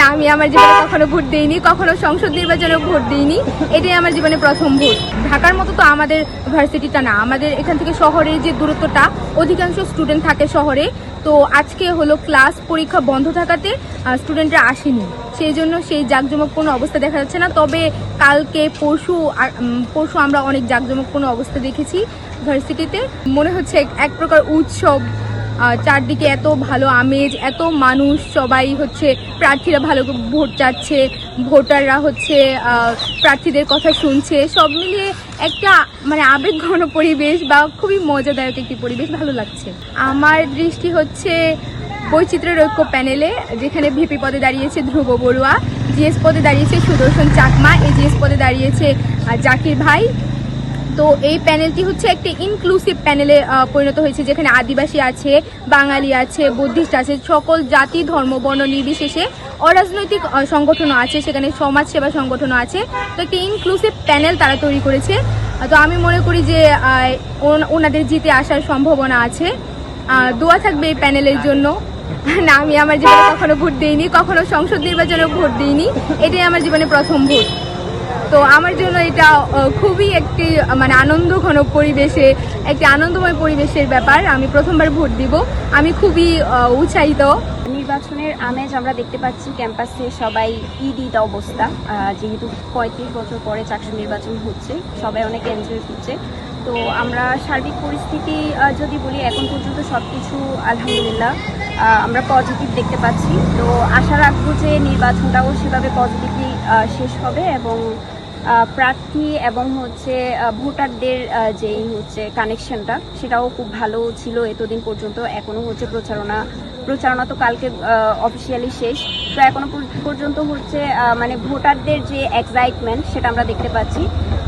না, আমি আমার জীবনে কখনো ভোট দিইনি, কখনো সংসদ নির্বাচনে ভোট দিইনি। এটাই আমার জীবনে প্রথম ভোট। ঢাকার মতো তো আমাদের ভার্সিটিটা না, আমাদের এখান থেকে শহরের যে দূরত্বটা, অধিকাংশ স্টুডেন্ট থাকে শহরে। তো আজকে হলো ক্লাস পরীক্ষা বন্ধ থাকাতে স্টুডেন্টরা আসেনি। সেই জন্য সেই জাঁকজমকপূর্ণ অবস্থা দেখা যাচ্ছে না। তবে কালকে, পরশু পরশু আমরা অনেক জাঁকজমকপূর্ণ অবস্থা দেখেছি ভার্সিটিতে। মনে হচ্ছে এক- প্রকার উৎসব চারদিকে এত ভালো আমেজ, এত মানুষ, সবাই হচ্ছে প্রার্থীরা ভালো ভোট চাচ্ছে, ভোটাররা হচ্ছে প্রার্থীদের কথা শুনছে, সব মিলিয়ে একটা মানে আবেগঘন পরিবেশ বা খুবই মজাদায়ক একটি পরিবেশ, ভালো লাগছে। আমার দৃষ্টি হচ্ছে বৈচিত্র্যের ঐক্য প্যানেলে, যেখানে ভিপি পদে দাঁড়িয়েছে ধ্রুব বড়ুয়া, জিএস পদে দাঁড়িয়েছে সুদর্শন চাকমা এজিএস পদে দাঁড়িয়েছে জাকির ভাই। তো এই প্যানেলটি হচ্ছে একটি ইনক্লুসিভ প্যানেলে পরিণত হয়েছে, যেখানে আদিবাসী আছে, বাঙালি আছে, বুদ্ধিস্ট আছে, সকল জাতি, ধর্ম, বর্ণ নির্বিশেষে অরাজনৈতিক সংগঠনও আছে, সেখানে সমাজ সেবা সংগঠনও আছে। তো একটি ইনক্লুসিভ প্যানেল তারা তৈরি করেছে। তো আমি মনে করি যে ওনাদের জিতে আসার সম্ভাবনা আছে। দোয়া থাকবে এই প্যানেলের জন্য। না, আমি আমার জীবনে কখনো ভোট দিইনি, কখনো সংসদ নির্বাচনে ভোট দিইনি। এটাই আমার জীবনে প্রথম ভোট। তো আমার জন্য এটা খুবই একটি মানে আনন্দঘন পরিবেশে, একটি আনন্দময় পরিবেশের ব্যাপার। আমি প্রথমবার ভোট দিব। আমি খুবই উৎসাহিত। নির্বাচনের আমেজ আমরা দেখতে পাচ্ছি ক্যাম্পাসে সবাই ঈদ ঈদ অবস্থা যেহেতু পঁয়ত্রিশ বছর পরে চাকরি নির্বাচন হচ্ছে, সবাই অনেক এনজয় করছে। তো আমরা সার্বিক পরিস্থিতি যদি বলি, এখন পর্যন্ত সব কিছু আলহামদুলিল্লাহ আমরা পজিটিভ দেখতে পাচ্ছি। তো আশা রাখব যে নির্বাচনটাও সেভাবে পজিটিভলি শেষ হবে এবং প্রার্থী এবং হচ্ছে ভোটারদের যেই হচ্ছে কানেকশনটা সেটাও খুব ভালো ছিল এতদিন পর্যন্ত। এখনও হচ্ছে প্রচারণা প্রচারণা তো কালকে অফিসিয়ালি শেষ। তো এখনও পর্যন্ত হচ্ছে মানে ভোটারদের যে এক্সাইটমেন্ট সেটা আমরা দেখতে পাচ্ছি।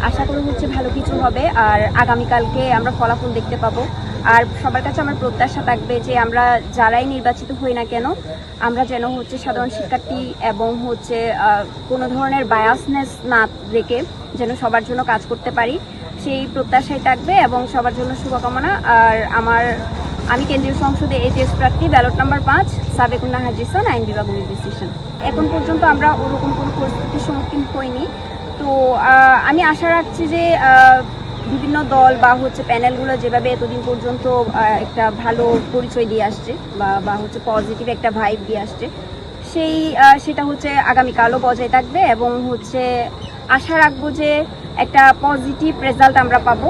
আশা করি হচ্ছে ভালো কিছু হবে। আর আগামীকালকে আমরা ফলাফল দেখতে পাবো। আর সবার কাছে আমার প্রত্যাশা থাকবে যে আমরা যারাই নির্বাচিত হই না কেন, আমরা যেন হচ্ছে সাধারণ শিক্ষার্থী এবং হচ্ছে কোনো ধরনের বায়াসনেস না রেখে যেন সবার জন্য কাজ করতে পারি। সেই প্রত্যাশাই থাকবে এবং সবার জন্য শুভকামনা। আর আমার, আমি কেন্দ্রীয় সংসদে এইচএস প্রার্থী ব্যালট নাম্বার পাঁচ, সাবেকুন্না হাজিসান আইন বিভাগ ডিসিশন এখন পর্যন্ত আমরা ওরকম কোনো পরিস্থিতির সম্মুখীন হইনি। তো আমি আশা রাখছি যে বিভিন্ন দল বা হচ্ছে প্যানেলগুলো যেভাবে এতদিন পর্যন্ত একটা ভালো পরিচয় দিয়ে আসছে বা বা হচ্ছে পজিটিভ একটা ভাইব দিয়ে আসছে, সেই সেটা হচ্ছে আগামীকালও বজায় থাকবে এবং হচ্ছে আশা রাখব যে একটা পজিটিভ রেজাল্ট আমরা পাবো।